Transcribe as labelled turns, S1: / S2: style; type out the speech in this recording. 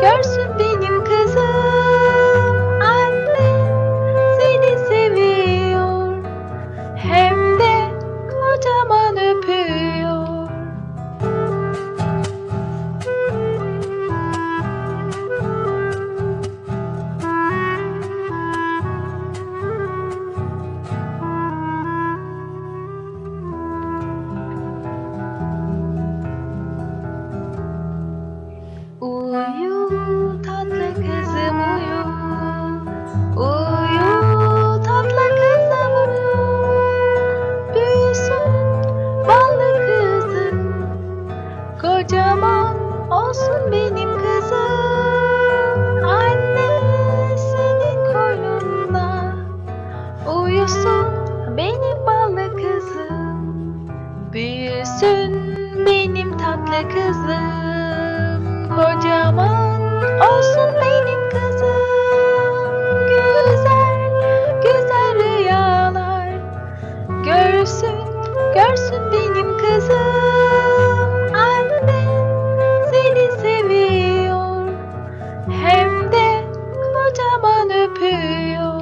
S1: görsün benim kızım. Kocaman olsun benim kızım. Anne senin koynunda Uyusun benim ballı kızım. Büyüsün benim tatlı kızım. Kocaman olsun benim kızım. Güzel güzel rüyalar Görsün görsün benim kızım mon pio.